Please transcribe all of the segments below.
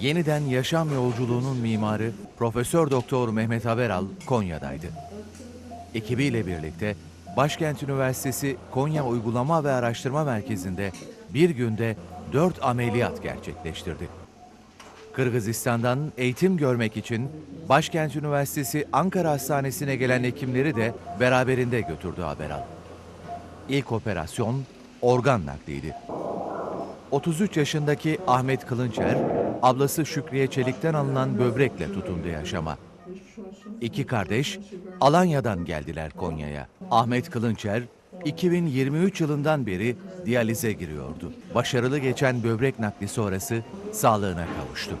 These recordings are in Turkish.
Yeniden yaşam yolculuğunun mimarı Profesör Doktor Mehmet Haberal Konya'daydı. Ekibiyle birlikte Başkent Üniversitesi Konya Uygulama ve Araştırma Merkezi'nde bir günde dört ameliyat gerçekleştirdi. Kırgızistan'dan eğitim görmek için Başkent Üniversitesi Ankara Hastanesi'ne gelen hekimleri de beraberinde götürdü Haberal. İlk operasyon organ nakliydi. 33 yaşındaki Ahmet Kılınçer, ablası Şükriye Çelik'ten alınan böbrekle tutundu yaşama. İki kardeş Alanya'dan geldiler Konya'ya. Ahmet Kılınçer 2023 yılından beri diyalize giriyordu. Başarılı geçen böbrek nakli sonrası sağlığına kavuştu.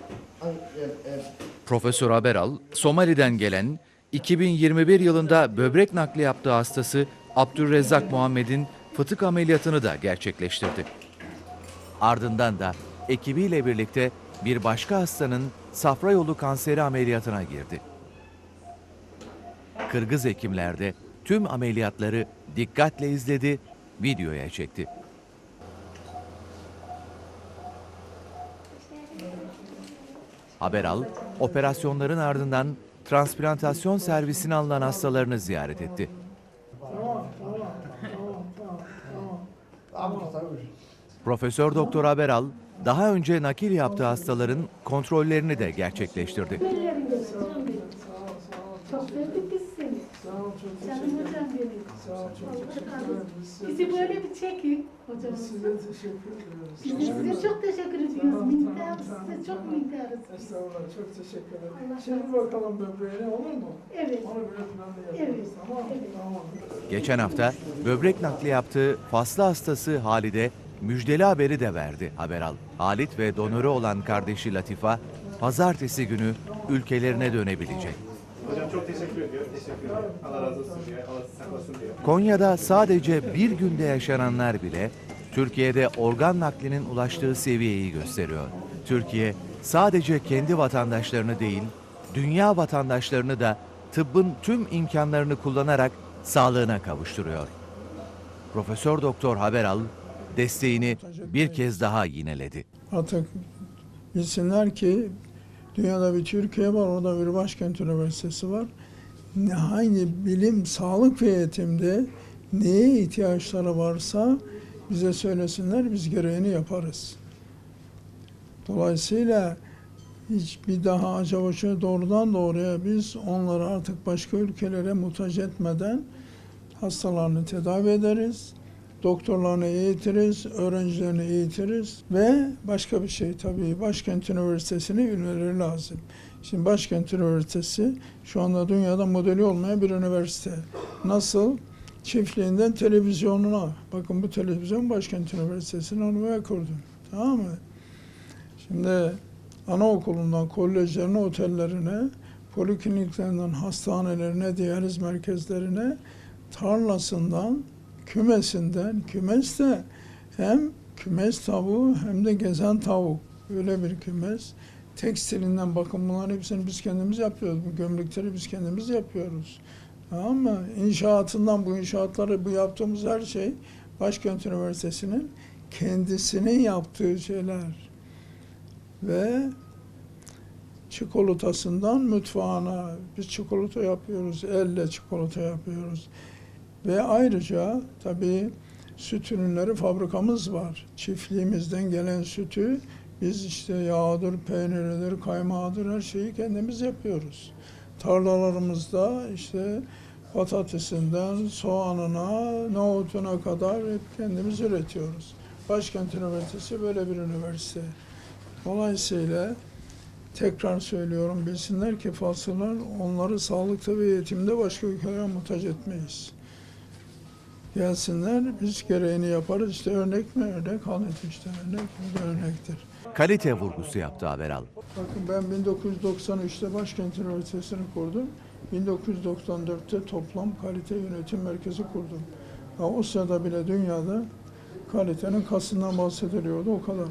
Profesör Haberal, Somali'den gelen 2021 yılında böbrek nakli yaptığı hastası Abdülrezzak Muhammed'in fıtık ameliyatını da gerçekleştirdi. Ardından da ekibiyle birlikte bir başka hastanın safra yolu kanseri ameliyatına girdi. Kırgız hekimler de tüm ameliyatları dikkatle izledi, videoya çekti. Haberal, operasyonların ardından transplantasyon servisine alınan hastalarını ziyaret etti. Profesör Doktor Haberal, daha önce nakil yaptığı hastaların kontrollerini de gerçekleştirdi. Çok sevdik biz seni. Sağ ol. Çok Canım teşekkür ederim. hocam benim. Sağ ol. Çok Allah teşekkür razı ederim. olsun. Biz size Bizi böyle teşekkür- bir çekin hocam. Biz size teşekkür ederiz. Biz de size çok teşekkür ediyoruz. Tamam, Minnettarız tamam, size. Çok tamam. minnettarız. Estağfurullah. Çok teşekkür ederim. Allah Şimdi razı bakalım böbreğine olur mu? Evet. Onu böyle planlı Evet. Tamam mı? Evet. Tamam. Geçen hafta böbrek nakli yaptığı faslı hastası Halide müjdeli haberi de verdi Haberal. Halit ve donörü olan kardeşi Latifa pazartesi günü ülkelerine dönebilecek. Çok teşekkür ediyor. Teşekkür ederim. Allah razı olsun diye. Allah saklasın diye. Konya'da sadece bir günde yaşananlar bile Türkiye'de organ naklinin ulaştığı seviyeyi gösteriyor. Türkiye sadece kendi vatandaşlarını değil, dünya vatandaşlarını da tıbbın tüm imkanlarını kullanarak sağlığına kavuşturuyor. Profesör Doktor Haberal desteğini bir kez daha yineledi. Artık bilsinler ki dünyada bir Türkiye var, orada bir başkent üniversitesi var. Hangi bilim, sağlık ve eğitimde neye ihtiyaçları varsa bize söylesinler, biz gereğini yaparız. Dolayısıyla hiç bir daha acaba şöyle doğrudan doğruya biz onları artık başka ülkelere muhtaç etmeden hastalarını tedavi ederiz doktorlarını eğitiriz, öğrencilerini eğitiriz ve başka bir şey tabii Başkent Üniversitesi'ne ünveleri lazım. Şimdi Başkent Üniversitesi şu anda dünyada modeli olmayan bir üniversite. Nasıl? Çiftliğinden televizyonuna. Bakın bu televizyon Başkent Üniversitesi'nin onu kurdum. Tamam mı? Şimdi anaokulundan kolejlerine, otellerine, polikliniklerinden hastanelerine, diyaliz merkezlerine, tarlasından, kümesinden, kümes de hem kümes tavuğu hem de gezen tavuk. Öyle bir kümes. Tekstilinden bakın bunların hepsini biz kendimiz yapıyoruz. Bu gömlekleri biz kendimiz yapıyoruz. Tamam mı? İnşaatından bu inşaatları, bu yaptığımız her şey Başkent Üniversitesi'nin kendisinin yaptığı şeyler. Ve çikolatasından mutfağına biz çikolata yapıyoruz, elle çikolata yapıyoruz. Ve ayrıca tabii süt ürünleri fabrikamız var. Çiftliğimizden gelen sütü biz işte yağdır, peyniridir, kaymağıdır her şeyi kendimiz yapıyoruz. Tarlalarımızda işte patatesinden soğanına, nohutuna kadar hep kendimiz üretiyoruz. Başkent Üniversitesi böyle bir üniversite. Dolayısıyla tekrar söylüyorum bilsinler ki fasıllar onları sağlıkta ve eğitimde başka ülkelere muhtaç etmeyiz. Gelsinler biz gereğini yaparız. İşte örnek mi? Örnek Halit işte örnek da örnektir. Kalite vurgusu yaptı Haberal. Bakın ben 1993'te Başkent Üniversitesi'ni kurdum. 1994'te toplam kalite yönetim merkezi kurdum. O sırada bile dünyada kalitenin kasından bahsediliyordu o kadar.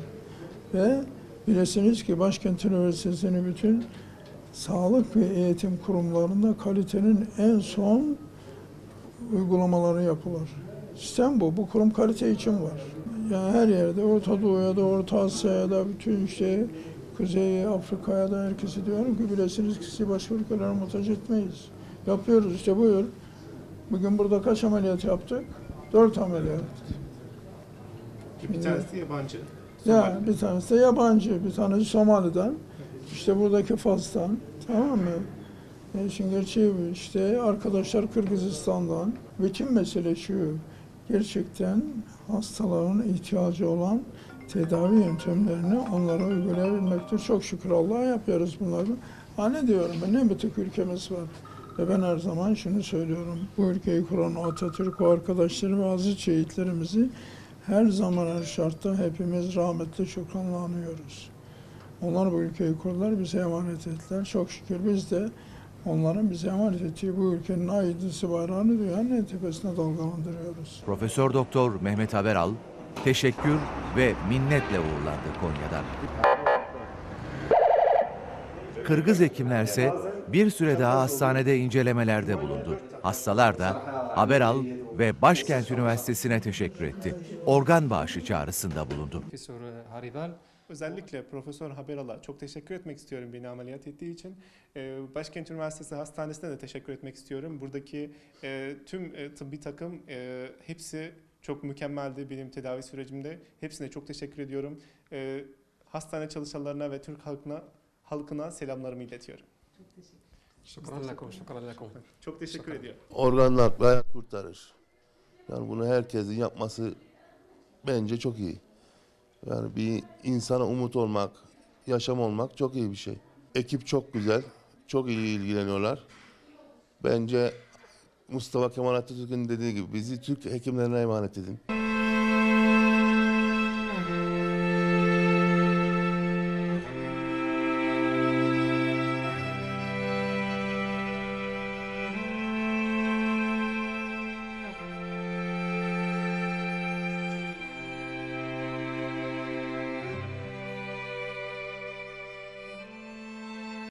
Ve bilesiniz ki Başkent Üniversitesi'nin bütün sağlık ve eğitim kurumlarında kalitenin en son uygulamaları yapılır. Sistem bu. Bu kurum kalite için var. Yani her yerde, Orta Doğu'ya da, Orta Asya'ya da, bütün işte Kuzey Afrika'ya da herkese diyorum ki bilesiniz ki sizi başka ülkelere muhtaç etmeyiz. Yapıyoruz işte buyur. Bugün burada kaç ameliyat yaptık? Dört ameliyat. Bir tanesi yabancı. Ya bir tanesi de yabancı, bir tanesi Somali'den, işte buradaki Fas'tan, tamam mı? E işin işte, arkadaşlar Kırgızistan'dan. Bütün mesele şu, gerçekten hastaların ihtiyacı olan tedavi yöntemlerini onlara uygulayabilmektir. Çok şükür Allah'a yapıyoruz bunları. Ha ne diyorum ben, ne bitik ülkemiz var. Ve ben her zaman şunu söylüyorum, bu ülkeyi kuran Atatürk ve arkadaşları ve aziz şehitlerimizi her zaman her şartta hepimiz rahmetle şükranla anıyoruz. Onlar bu ülkeyi kurdular, bize emanet ettiler. Çok şükür biz de onların bize emanet ettiği bu ülkenin aydınsı bayrağını dünyanın en tepesine dalgalandırıyoruz. Profesör Doktor Mehmet Haberal teşekkür ve minnetle uğurlandı Konya'dan. Kırgız hekimlerse bir süre daha hastanede incelemelerde bulundu. Hastalar da Haberal ve Başkent Üniversitesi'ne teşekkür etti. Organ bağışı çağrısında bulundu. Özellikle Profesör Haberal'a çok teşekkür etmek istiyorum beni ameliyat ettiği için. Ee, Başkent Üniversitesi Hastanesi'ne de teşekkür etmek istiyorum. Buradaki e, tüm e, tıbbi takım e, hepsi çok mükemmeldi benim tedavi sürecimde. Hepsine çok teşekkür ediyorum. Hastane çalışanlarına ve Türk halkına halkına selamlarımı iletiyorum. şükran lakum, şükran lakum. Çok teşekkür ediyorum. organlar hayat kurtarır. Yani bunu herkesin yapması bence çok iyi. Yani bir insana umut olmak, yaşam olmak çok iyi bir şey. Ekip çok güzel, çok iyi ilgileniyorlar. Bence Mustafa Kemal Atatürk'ün dediği gibi bizi Türk hekimlerine emanet edin.